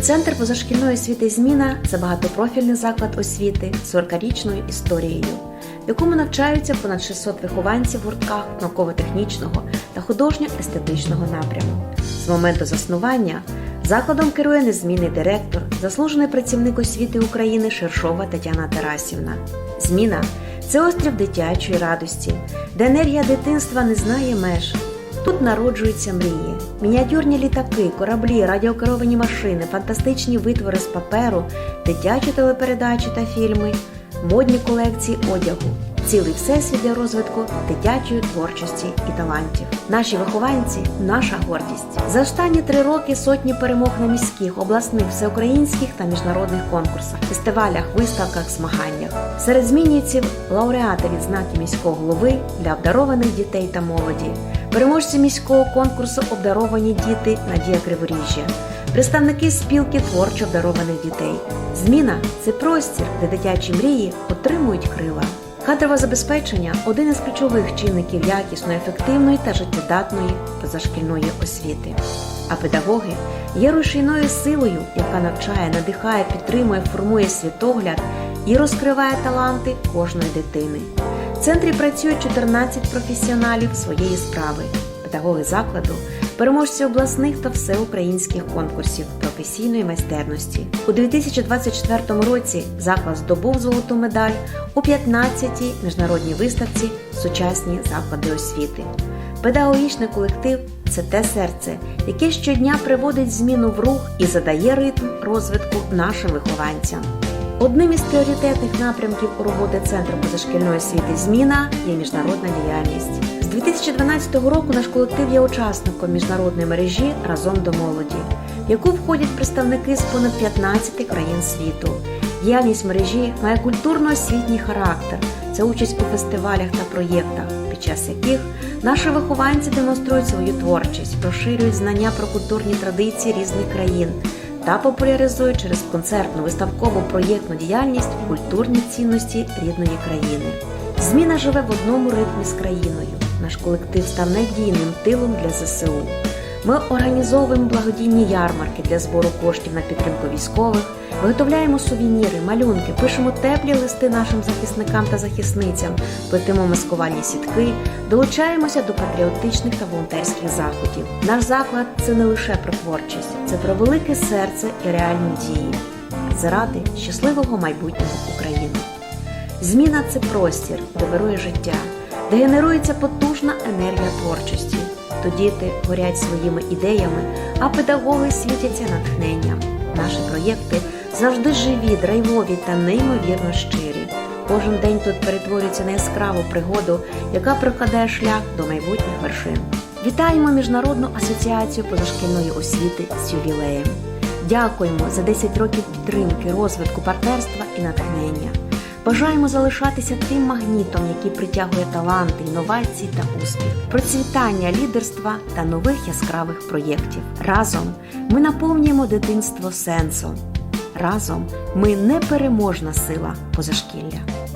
Центр позашкільної освіти Зміна це багатопрофільний заклад освіти з 40-річною історією, в якому навчаються понад 600 вихованців в гуртках науково-технічного та художньо-естетичного напряму. З моменту заснування закладом керує незмінний директор, заслужений працівник освіти України Шершова Тетяна Тарасівна. Зміна це острів дитячої радості, де енергія дитинства не знає меж. Тут народжуються мрії, мініатюрні літаки, кораблі, радіокеровані машини, фантастичні витвори з паперу, дитячі телепередачі та фільми, модні колекції одягу, цілий всесвіт для розвитку дитячої творчості і талантів. Наші вихованці наша гордість. За останні три роки сотні перемог на міських, обласних, всеукраїнських та міжнародних конкурсах, фестивалях, виставках, змаганнях. Серед змінівців лауреати відзнаки міського голови для обдарованих дітей та молоді. Переможці міського конкурсу обдаровані діти Надія Криворіжжя, представники спілки творчо обдарованих дітей. Зміна це простір, де дитячі мрії отримують крила. Кадрове забезпечення один із ключових чинників якісної, ефективної та життєдатної позашкільної освіти. А педагоги є рушійною силою, яка навчає, надихає, підтримує, формує світогляд і розкриває таланти кожної дитини. В центрі працює 14 професіоналів своєї справи, педагоги закладу, переможці обласних та всеукраїнських конкурсів професійної майстерності. У 2024 році заклад здобув золоту медаль у 15-й міжнародній виставці Сучасні заклади освіти. Педагогічний колектив це те серце, яке щодня приводить зміну в рух і задає ритм розвитку нашим вихованцям. Одним із пріоритетних напрямків у роботи Центру позашкільної освіти Зміна є міжнародна діяльність. З 2012 року наш колектив є учасником міжнародної мережі разом до молоді, в яку входять представники з понад 15 країн світу. Діяльність мережі має культурно-освітній характер. Це участь у фестивалях та проєктах, під час яких наші вихованці демонструють свою творчість, розширюють знання про культурні традиції різних країн та популяризують через концертну виставкову проєктну діяльність культурні цінності рідної країни. Зміна живе в одному ритмі з країною. Наш колектив став надійним тилом для ЗСУ. Ми організовуємо благодійні ярмарки для збору коштів на підтримку військових, виготовляємо сувеніри, малюнки, пишемо теплі листи нашим захисникам та захисницям, плетемо маскувальні сітки, долучаємося до патріотичних та волонтерських заходів. Наш заклад це не лише про творчість, це про велике серце і реальні дії заради щасливого майбутнього України. Зміна це простір, де вирує життя, де генерується потужна енергія творчості. То діти горять своїми ідеями, а педагоги світяться натхненням. Наші проєкти завжди живі, драйвові та неймовірно щирі. Кожен день тут перетворюється на яскраву пригоду, яка прокладає шлях до майбутніх вершин. Вітаємо Міжнародну асоціацію позашкільної освіти з ювілеєм. Дякуємо за 10 років підтримки, розвитку, партнерства і натхнення. Бажаємо залишатися тим магнітом, який притягує таланти, інновації та успіх, процвітання, лідерства та нових яскравих проєктів. Разом ми наповнюємо дитинство сенсом. Разом ми непереможна сила позашкілля.